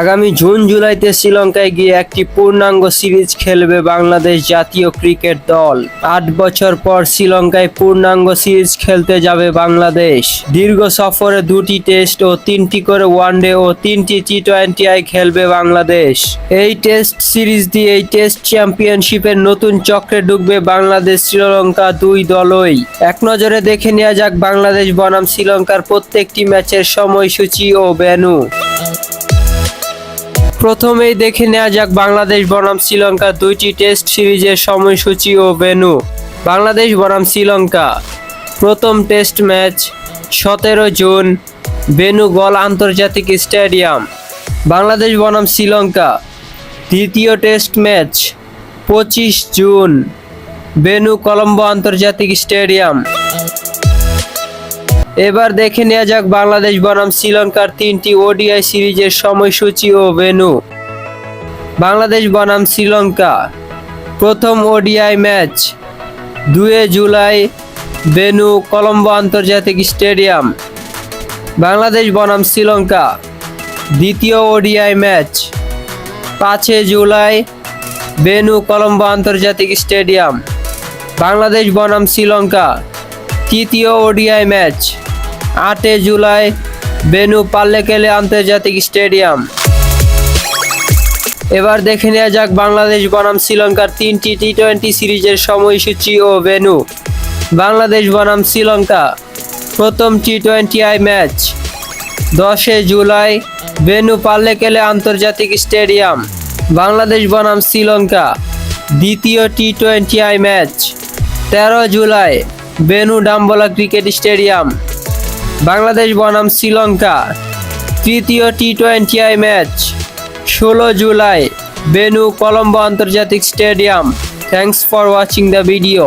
আগামী জুন জুলাইতে শ্রীলঙ্কায় গিয়ে একটি পূর্ণাঙ্গ সিরিজ খেলবে বাংলাদেশ জাতীয় ক্রিকেট দল। আট বছর পর শ্রীলঙ্কায় পূর্ণাঙ্গ সিরিজ খেলতে যাবে বাংলাদেশ। দীর্ঘ সফরে দুটি টেস্ট ও তিনটি করে ওয়ানডে ও তিনটি টি টোয়েন্টি আই খেলবে বাংলাদেশ। এই টেস্ট সিরিজ দিয়ে এই টেস্ট চ্যাম্পিয়নশিপের নতুন চক্রে ঢুকবে বাংলাদেশ শ্রীলঙ্কা দুই দলই। এক নজরে দেখে নেওয়া যাক বাংলাদেশ বনাম শ্রীলঙ্কার প্রত্যেকটি ম্যাচের সময়সূচি ও ভেন্যু। প্রথমেই দেখে নেওয়া যাক বাংলাদেশ বনাম শ্রীলঙ্কা দুইটি টেস্ট সিরিজের সময়সূচি ও ভেন্যু। বাংলাদেশ বনাম শ্রীলঙ্কা, প্রথম টেস্ট ম্যাচ সতেরো জুন বেনু গল আন্তর্জাতিক স্টেডিয়াম। বাংলাদেশ বনাম শ্রীলঙ্কা, দ্বিতীয় টেস্ট ম্যাচ পঁচিশ জুন বেনু কলম্বো আন্তর্জাতিক স্টেডিয়াম। এবার দেখে নেওয়া যাক বাংলাদেশ বনাম শ্রীলঙ্কার তিনটি ওডিআই সিরিজের সময়সূচি ও ভেন্যু। বাংলাদেশ বনাম শ্রীলঙ্কা, প্রথম ওডিআই ম্যাচ, দুয়ে জুলাই বেনু কলম্বো আন্তর্জাতিক স্টেডিয়াম। বাংলাদেশ বনাম শ্রীলঙ্কা, দ্বিতীয় ওডিআই ম্যাচ, পাঁচে জুলাই বেনু কলম্বো আন্তর্জাতিক স্টেডিয়াম। বাংলাদেশ বনাম শ্রীলঙ্কা, তৃতীয় ওডিআই ম্যাচ। আটে জুলাই বেনু পাল্লেকেলে আন্তর্জাতিক স্টেডিয়াম। এবার দেখে নেওয়া যাক বাংলাদেশ বনাম শ্রীলঙ্কার তিনটি টি টোয়েন্টি সিরিজের সময়সূচি ও ভেন্যু বাংলাদেশ বনাম শ্রীলঙ্কা, প্রথম টি টোয়েন্টি আই ম্যাচ। দশে জুলাই বেনু পাল্লেকেলে আন্তর্জাতিক স্টেডিয়াম। বাংলাদেশ বনাম শ্রীলঙ্কা, দ্বিতীয় টি টোয়েন্টি আই ম্যাচ। তেরো July venue Dambulla cricket stadium. Bangladesh বনাম শ্রীলঙ্কা, তৃতীয় টি টোয়েন্টি আই ম্যাচ ষোলো জুলাই, বেনু কলম্বো আন্তর্জাতিক stadium. Thanks for watching the video